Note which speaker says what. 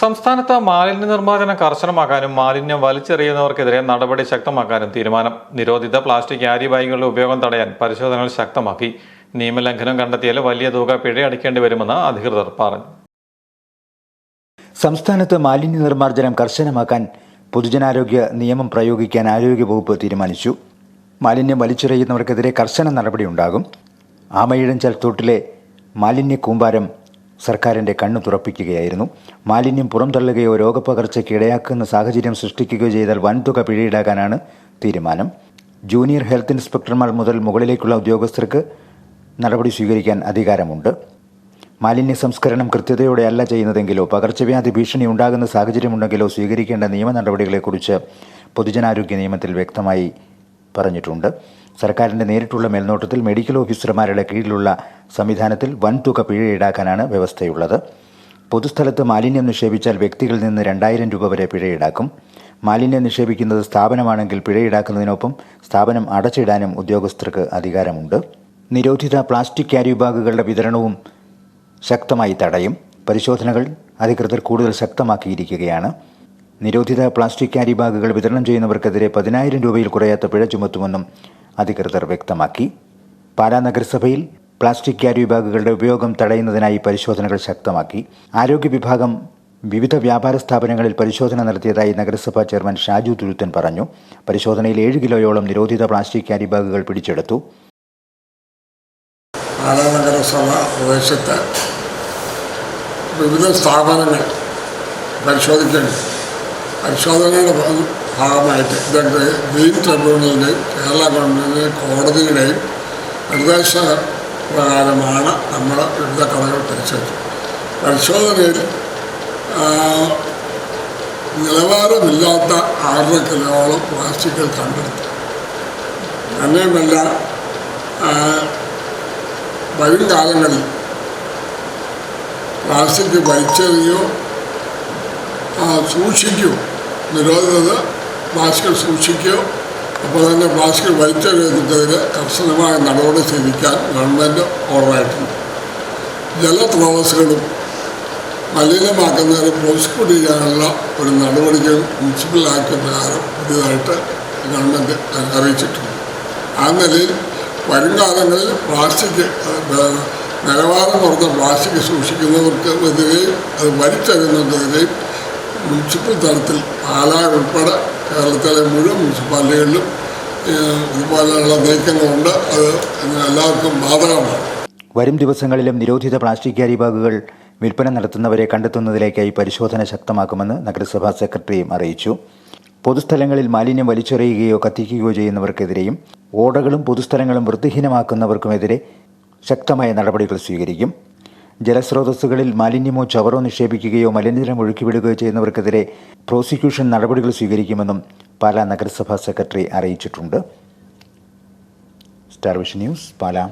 Speaker 1: സംസ്ഥാനത്ത് മാലിന്യ നിർമ്മാർജനം കർശനമാക്കാനും മാലിന്യം വലിച്ചെറിയുന്നവർക്കെതിരെ നടപടി ശക്തമാക്കാനും തീരുമാനം. നിരോധിത പ്ലാസ്റ്റിക് ആരി ബാഗുകളുടെ ഉപയോഗം തടയാൻ പരിശോധനകൾ ശക്തമാക്കി. നിയമലംഘനം കണ്ടെത്തിയാൽ വലിയ തുക പിഴ അടിക്കേണ്ടി വരുമെന്ന് അധികൃതർ പറഞ്ഞു.
Speaker 2: സംസ്ഥാനത്ത് മാലിന്യ നിർമ്മാർജനം കർശനമാക്കാൻ പൊതുജനാരോഗ്യ നിയമം പ്രയോഗിക്കാൻ ആരോഗ്യ വകുപ്പ് തീരുമാനിച്ചു. മാലിന്യം വലിച്ചെറിയുന്നവർക്കെതിരെ കർശന നടപടിയുണ്ടാകും. ആമയിഴഞ്ചൽ തോട്ടിലെ മാലിന്യ കൂമ്പാരം സർക്കാരിന്റെ കണ്ണു തുറപ്പിക്കുകയായിരുന്നു. മാലിന്യം പുറംതള്ളുകയോ രോഗപകർച്ചയ്ക്ക് ഇടയാക്കുന്ന സാഹചര്യം സൃഷ്ടിക്കുകയോ ചെയ്താൽ വൻതുക പിഴയിടാക്കാനാണ് തീരുമാനം. ജൂനിയർ ഹെൽത്ത് ഇൻസ്പെക്ടർമാർ മുതൽ മുകളിലേക്കുള്ള ഉദ്യോഗസ്ഥർക്ക് നടപടി സ്വീകരിക്കാൻ അധികാരമുണ്ട്. മാലിന്യ സംസ്കരണം കൃത്യതയോടെ അല്ല ചെയ്യുന്നതെങ്കിലോ പകർച്ചവ്യാധി ഭീഷണി ഉണ്ടാകുന്ന സാഹചര്യമുണ്ടെങ്കിലോ സ്വീകരിക്കേണ്ട നിയമ നടപടികളെക്കുറിച്ച് പൊതുജനാരോഗ്യ നിയമത്തിൽ വ്യക്തമായി പറഞ്ഞിട്ടുണ്ട്. സർക്കാരിന്റെ നേരിട്ടുള്ള മേൽനോട്ടത്തിൽ മെഡിക്കൽ ഓഫീസർമാരുടെ കീഴിലുള്ള സംവിധാനത്തിൽ വൻതുക പിഴ ഈടാക്കാനാണ് വ്യവസ്ഥയുള്ളത്. പൊതുസ്ഥലത്ത് മാലിന്യം നിക്ഷേപിച്ചാൽ വ്യക്തികളിൽ നിന്ന് രണ്ടായിരം രൂപ വരെ പിഴ ഈടാക്കും. മാലിന്യം നിക്ഷേപിക്കുന്നത് സ്ഥാപനമാണെങ്കിൽ പിഴ ഈടാക്കുന്നതിനൊപ്പം സ്ഥാപനം അടച്ചിടാനും ഉദ്യോഗസ്ഥർക്ക് അധികാരമുണ്ട്. നിരോധിത പ്ലാസ്റ്റിക് ക്യാരി ബാഗുകളുടെ വിതരണവും ശക്തമായി തടയും. പരിശോധനകൾ അധികൃതർ കൂടുതൽ ശക്തമാക്കിയിരിക്കുകയാണ്. നിരോധിത പ്ലാസ്റ്റിക് ക്യാരി ബാഗുകൾ വിതരണം ചെയ്യുന്നവർക്കെതിരെ പതിനായിരം രൂപയിൽ കുറയാത്ത പിഴ ചുമത്തുമെന്നും അധികൃതർ വ്യക്തമാക്കി. പാലാ നഗരസഭയിൽ പ്ലാസ്റ്റിക് ക്യാരി ബാഗുകളുടെ ഉപയോഗം തടയുന്നതിനായി പരിശോധനകൾ ശക്തമാക്കി. ആരോഗ്യ വിഭാഗം വിവിധ വ്യാപാര സ്ഥാപനങ്ങളിൽ പരിശോധന നടത്തിയതായി നഗരസഭാ ചെയർമാൻ ഷാജു തുരുത്തൻ പറഞ്ഞു. പരിശോധനയിൽ ഏഴ് കിലോയോളം നിരോധിത പ്ലാസ്റ്റിക് ക്യാരി ബാഗുകൾ പിടിച്ചെടുത്തു.
Speaker 3: പാലാ നഗരസഭ പ്രദേശത്ത് വിവിധ സ്ഥാപനങ്ങൾ പരിശോധിക്കുന്നു പരിശോധനയുടെ ഭാഗ- ഭാഗമായിട്ട് ഇതൊക്കെ ഗ്രീൻ ട്രിബ്യൂണലിന്റെ കേരള ഗവൺമെന്റിന്റെ കോടതിയുടെയും നിർദ്ദേശ പ്രകാരമാണ് നമ്മൾ വിവിധ കടകൾ തിരിച്ചത് പരിശോധനയിൽ നിലവാരമില്ലാത്ത ആറര കിലോളം പ്ലാസ്റ്റിക്കുകൾ കണ്ടെടുത്തു. തന്നെയുമല്ല വരും കാലങ്ങളിൽ പ്ലാസ്റ്റിക് വലിച്ചെറിയോ ആ, സൂക്ഷിക്കുകയോ നിരോധിത പ്ലാസ്റ്റിക് സൂക്ഷിക്കുകയോ അപ്പോൾ തന്നെ പ്ലാസ്റ്റിക് വലിച്ചെറിയുന്നതിന് കർശനമായ നടപടി സ്വീകരിക്കാൻ ഗവൺമെന്റ് ഓർഡറായിട്ടുണ്ട്. ജലസ്രോതസ്സുകളും മലിനമാക്കുന്നതിന് പ്രോസിക്യൂട്ട് ചെയ്യാനുള്ള ഒരു നടപടികൾ മുനിസിപ്പൽ ആക്ട് പ്രകാരം പുതിയതായിട്ട് ഗവൺമെന്റ് അറിയിച്ചിട്ടുണ്ട്. ആ നിലയിൽ വരും കാലങ്ങളിൽ പ്ലാസ്റ്റിക് നിലവാരം കുറഞ്ഞ പ്ലാസ്റ്റിക് സൂക്ഷിക്കുന്നവർക്ക് എതിരെയും അത് വലിച്ചെറിയുന്നതിനെതിരെയും മുനിസിപ്പൽ തലത്തിൽ പാലാ ഉൾപ്പെടെ കേരളത്തിലെ മുഴുവൻ മുനിസിപ്പാലിറ്റികളിലും ഇതുപോലെയുള്ള നീക്കങ്ങളുണ്ട് അത് എല്ലാവർക്കും ബാധകമാണ്
Speaker 2: വരും ദിവസങ്ങളിലും നിരോധിത പ്ലാസ്റ്റിക് ക്യാരി ബാഗുകൾ വിൽപ്പന നടത്തുന്നവരെ കണ്ടെത്തുന്നതിലേക്കായി പരിശോധന ശക്തമാക്കുമെന്ന് നഗരസഭാ സെക്രട്ടറിയും അറിയിച്ചു. പൊതുസ്ഥലങ്ങളിൽ മാലിന്യം വലിച്ചെറിയുകയോ കത്തിക്കുകയോ ചെയ്യുന്നവർക്കെതിരെയും ഓടകളും പൊതുസ്ഥലങ്ങളും വൃത്തിഹീനമാക്കുന്നവർക്കുമെതിരെ ശക്തമായ നടപടികൾ സ്വീകരിക്കും. ജലസ്രോതസ്സുകളിൽ മാലിന്യമോ ചവറോ നിക്ഷേപിക്കുകയോ മലിനജലം ഒഴുക്കിവിടുകയോ ചെയ്യുന്നവർക്കെതിരെ പ്രോസിക്യൂഷൻ നടപടികൾ സ്വീകരിക്കുമെന്നും പാലാ നഗരസഭാ സെക്രട്ടറി അറിയിച്ചിട്ടുണ്ട്. Star vision news Pala.